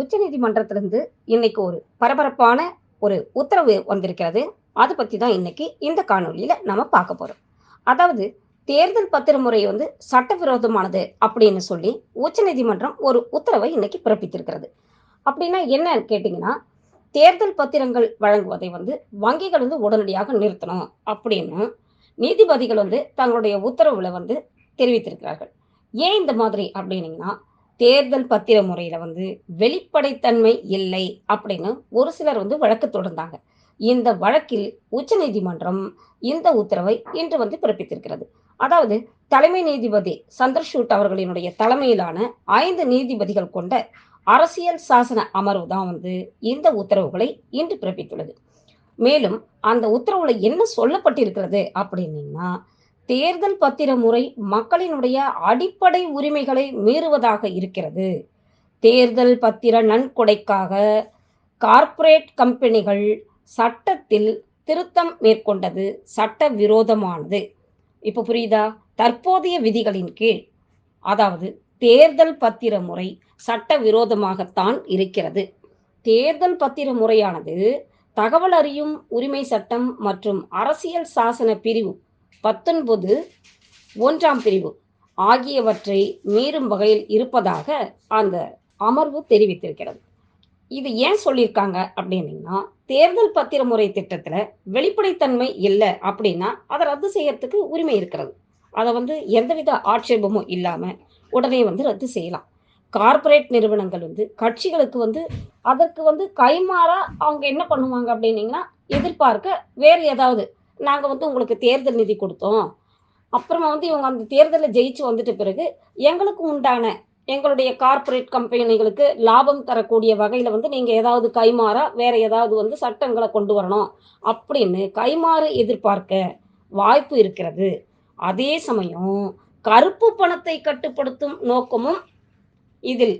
உச்சநீதிமன்றத்திலிருந்து இன்னைக்கு ஒரு பரபரப்பான ஒரு உத்தரவு வந்திருக்கிறது. அதை பத்தி தான் இன்னைக்கு இந்த காணொளியில நம்ம பார்க்க போறோம். அதாவது தேர்தல் பத்திர முறை வந்து சட்டவிரோதமானது அப்படின்னு சொல்லி உச்சநீதிமன்றம் ஒரு உத்தரவை இன்னைக்கு பிறப்பித்திருக்கிறது. அப்படின்னா என்னன்னு கேட்டிங்கன்னா தேர்தல் பத்திரங்கள் வழங்குவதை வந்து வங்கிகள் வந்து உடனடியாக நிறுத்தணும் அப்படின்னு நீதிபதிகள் வந்து தங்களுடைய உத்தரவுல வந்து தெரிவித்திருக்கிறார்கள். ஏன் இந்த மாதிரி அப்படின்னீங்கன்னா தேர்தல் பத்திர முறையில வந்து வெளிப்படைத்தன்மை இல்லை அப்படின்னு ஒரு சிலர் வந்து வழக்கு தொடர்ந்தாங்க இந்த வழக்கில் உச்சநீதிமன்றம் இந்த உத்தரவை இன்று வந்து பிறப்பித்திருக்கிறது. அதாவது தலைமை நீதிபதி சந்திரசூட் அவர்களினுடைய தலைமையிலான ஐந்து நீதிபதிகள் கொண்ட அரசியல் சாசன அமர்வு தான் வந்து இந்த உத்தரவுகளை இன்று பிறப்பித்துள்ளது. மேலும் அந்த உத்தரவுல என்ன சொல்லப்பட்டிருக்கிறது அப்படின்னீங்கன்னா தேர்தல் பத்திர முறை மக்களினுடைய அடிப்படை உரிமைகளை மீறுவதாக இருக்கிறது. தேர்தல் பத்திர நன்கொடைக்காக கார்ப்பரேட் கம்பெனிகள் சட்டத்தில் திருத்தம் மேற்கொண்டது சட்ட விரோதமானது இப்போ புரியுதா? தற்போதைய விதிகளின் கீழ். அதாவது தேர்தல் பத்திர முறை சட்ட விரோதமாகத்தான் இருக்கிறது. தேர்தல் பத்திர முறையானது தகவல் அறியும் உரிமை சட்டம் மற்றும் அரசியல் சாசன பிரிவு பத்தொன்பது ஒன்றாம் பிரிவு ஆகியவற்றை மீறும் வகையில் இருப்பதாக அந்த அமர்வு தெரிவித்திருக்கிறது. இது ஏன் சொல்லியிருக்காங்க அப்படின்னீங்கன்னா தேர்தல் பத்திர முறை திட்டத்தில் வெளிப்படைத்தன்மை இல்லை அப்படின்னா அதை ரத்து செய்யறதுக்கு உரிமை இருக்கிறது. அதை வந்து எந்தவித ஆட்சேபமும் இல்லாமல் உடனே வந்து ரத்து செய்யலாம். கார்ப்பரேட் நிறுவனங்கள் வந்து கட்சிகளுக்கு வந்து அதற்கு வந்து கைமாறா அவங்க என்ன பண்ணுவாங்க அப்படின்னீங்கன்னா எதிர்பார்க்க வேறு ஏதாவது நாங்கள் வந்து உங்களுக்கு தேர்தல் நிதி கொடுத்தோம். அப்புறமா வந்து இவங்க அந்த தேர்தலில் ஜெயிச்சு வந்துட்ட பிறகு எங்களுக்கு உண்டான எங்களுடைய கார்ப்பரேட் கம்பெனிகளுக்கு லாபம் தரக்கூடிய வகையில் வந்து நீங்கள் ஏதாவது கைமாறா வேற ஏதாவது வந்து சட்டங்களை கொண்டு வரணும் அப்படின்னு கைமாறு எதிர்பார்க்க வாய்ப்பு இருக்கிறது. அதே சமயம் கருப்பு பணத்தை கட்டுப்படுத்தும் நோக்கமும் இதில்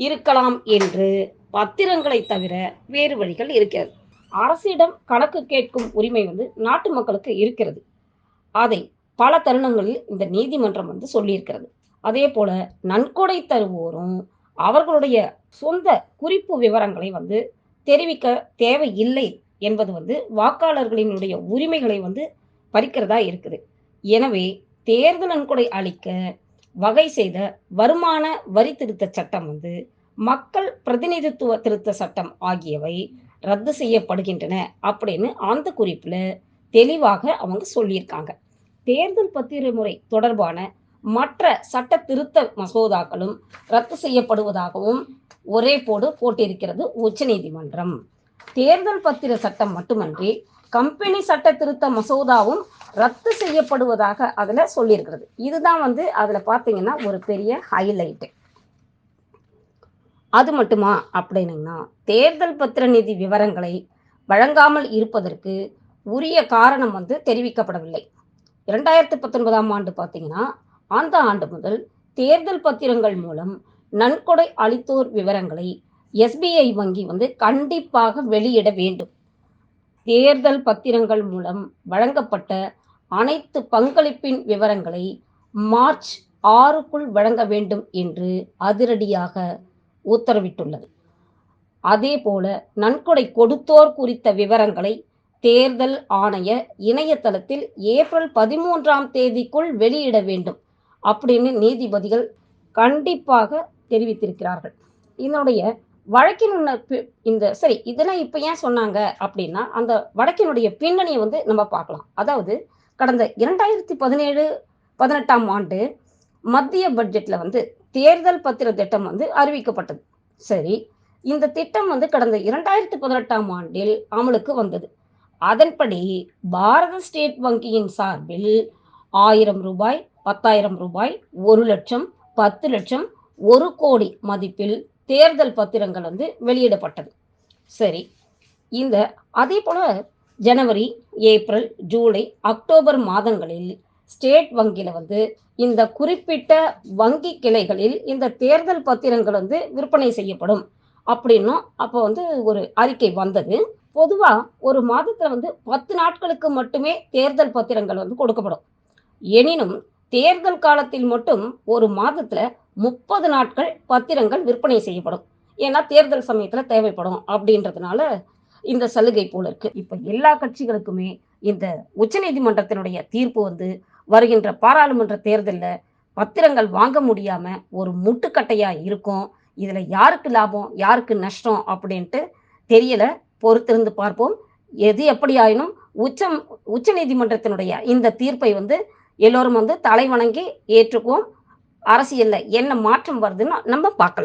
இருக்கலாம் என்று பத்திரங்களை தவிர வேறு வழிகள் இருக்கிறது. அரசிடம் கணக்கு கேட்கும் உரிமை வந்து நாட்டு மக்களுக்கு இருக்கிறது. அதை பல தருணங்களில் இந்த நீதிமன்றம் வந்து சொல்லியிருக்கிறது. அதே போல நன்கொடை தருவோரும் அவர்களுடைய சொந்த குறிப்பு விவரங்களை வந்து தெரிவிக்க தேவையில்லை என்பது வந்து வாக்காளர்களினுடைய உரிமைகளை வந்து பறிக்கிறதா இருக்குது. எனவே தேர்தல் நன்கொடை அளிக்க வகை செய்த வருமான வரி திருத்த சட்டம் வந்து மக்கள் பிரதிநிதித்துவ திருத்த சட்டம் ஆகியவை ரத்து செய்யப்படுகின்றன அப்படின்னு அந்த குறிப்பில் தெளிவாக அவங்க சொல்லியிருக்காங்க. தேர்தல் பத்திர முறை தொடர்பான மற்ற சட்ட திருத்த மசோதாக்களும் ரத்து செய்யப்படுவதாகவும் ஒரே போடு போட்டிருக்கிறது உச்சநீதிமன்றம். தேர்தல் பத்திர சட்டம் மட்டுமன்றி கம்பெனி சட்ட திருத்த மசோதாவும் ரத்து செய்யப்படுவதாக அதில் சொல்லியிருக்கிறது. இதுதான் வந்து அதில் பார்த்தீங்கன்னா ஒரு பெரிய ஹைலைட்டு அது மட்டுமா அப்படின்னீங்கன்னா தேர்தல் பத்திர நிதி விவரங்களை வழங்காமல் இருப்பதற்கு உரிய காரணம் வந்து தெரிவிக்கப்படவில்லை. இரண்டாயிரத்தி பத்தொன்பதாம் ஆண்டு பார்த்தீங்கன்னா அந்த ஆண்டு முதல் தேர்தல் பத்திரங்கள் மூலம் நன்கொடை அளித்தோர் விவரங்களை எஸ்பிஐ வங்கி வந்து கண்டிப்பாக வெளியிட வேண்டும். தேர்தல் பத்திரங்கள் மூலம் வழங்கப்பட்ட அனைத்து பங்களிப்பின் விவரங்களை மார்ச் ஆறுக்குள் வழங்க வேண்டும் என்று அதிரடியாக உத்தரவிட்டுள்ளது. அதே போல நன்கொடை கொடுத்தோர் குறித்த விவரங்களை தேர்தல் ஆணைய இணையதளத்தில் ஏப்ரல் பதிமூன்றாம் தேதிக்குள் வெளியிட வேண்டும் அப்படின்னு நீதிபதிகள் கண்டிப்பாக தெரிவித்திருக்கிறார்கள். இதனுடைய வழக்கினுடைய பி- இந்த சரி இதெல்லாம் இப்போ ஏன் சொன்னாங்க அப்படின்னா அந்த வழக்கினுடைய பின்னணியை வந்து நம்ம பார்க்கலாம். அதாவது கடந்த இரண்டாயிரத்தி பதினேழு பதினெட்டாம் ஆண்டு மத்திய பட்ஜெட்டில் வந்து தேர்தல் பத்திர திட்டம் வந்து அறிவிக்கப்பட்டது. சரி இந்த திட்டம் வந்து கடந்த இரண்டாயிரத்தி பதினெட்டாம் ஆண்டில் அமலுக்கு வந்தது. அதன்படி பாரத ஸ்டேட் வங்கியின் சார்பில் ஆயிரம் ரூபாய் பத்தாயிரம் ரூபாய் ஒரு லட்சம் பத்து லட்சம் ஒரு கோடி மதிப்பில் தேர்தல் பத்திரங்கள் வந்து வெளியிடப்பட்டது. சரி இந்த அதே போல ஜனவரி ஏப்ரல் ஜூலை அக்டோபர் மாதங்களில் ஸ்டேட் வங்கியில வந்து இந்த குறிப்பிட்ட வங்கி கிளைகளில் இந்த தேர்தல் பத்திரங்கள் வந்து விற்பனை செய்யப்படும் அப்படின்னும் அப்போ வந்து ஒரு அறிக்கை வந்தது. பொதுவாக ஒரு மாதத்தில் வந்து பத்து நாட்களுக்கு மட்டுமே தேர்தல் பத்திரங்கள் வந்து கொடுக்கப்படும். எனினும் தேர்தல் காலத்தில் மட்டும் ஒரு மாதத்தில் முப்பது நாட்கள் பத்திரங்கள் விற்பனை செய்யப்படும். ஏன்னா தேர்தல் சமயத்தில் தேவைப்படும் அப்படின்றதுனால இந்த சலுகை போல இருக்கு. இப்போ எல்லா கட்சிகளுக்குமே இந்த உச்சநீதிமன்றத்தினுடைய தீர்ப்பு வந்து வருகின்ற பாராளுமன்ற தேர்தலில் பத்திரங்கள் வாங்க முடியாம ஒரு முட்டுக்கட்டையா இருக்கும். இதுல யாருக்கு லாபம், யாருக்கு நஷ்டம் அப்படின்ட்டு தெரியல. பொறுத்திருந்து பார்ப்போம். எது எப்படியாயினும் உச்சம் உச்ச நீதிமன்றத்தினுடைய இந்த தீர்ப்பை வந்து எல்லோரும் வந்து தலைவணங்கி ஏற்றுக்குவோம். அரசியல்ல என்ன மாற்றம் வருதுன்னு நம்ம பார்க்கலாம்.